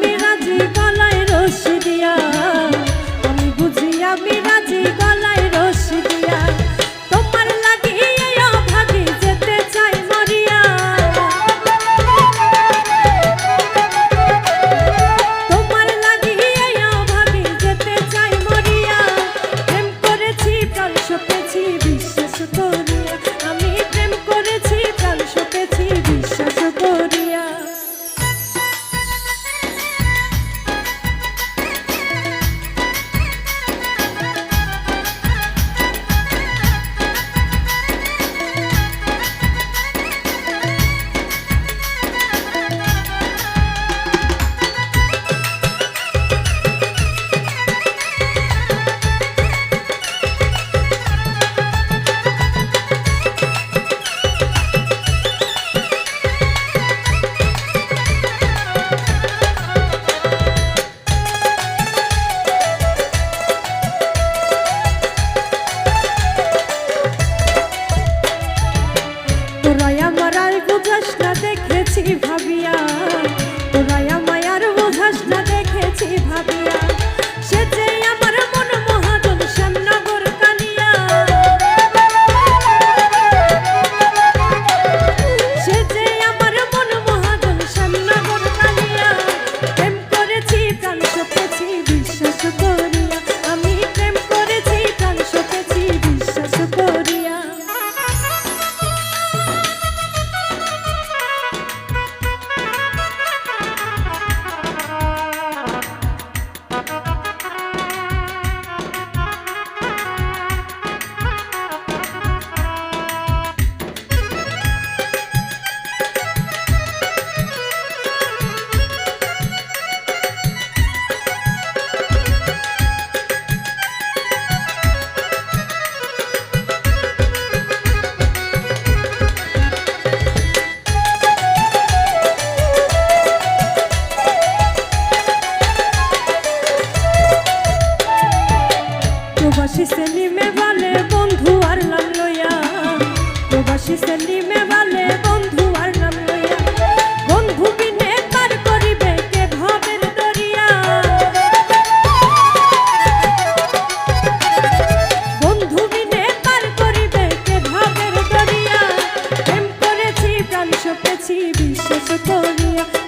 মেরাজি গলায় সেলিমে বলে বন্ধু আর নাম লইয়া। প্রবাসী সেলিমে বলে বন্ধু আর নাম লইয়া। বন্ধু বিনে পার করিবে কে ভবের দরিয়া। বন্ধু বিনে পার করিবে কে ভবের দরিয়া। প্রেম করেছি, প্রাণ বিশ্বাস করিয়া।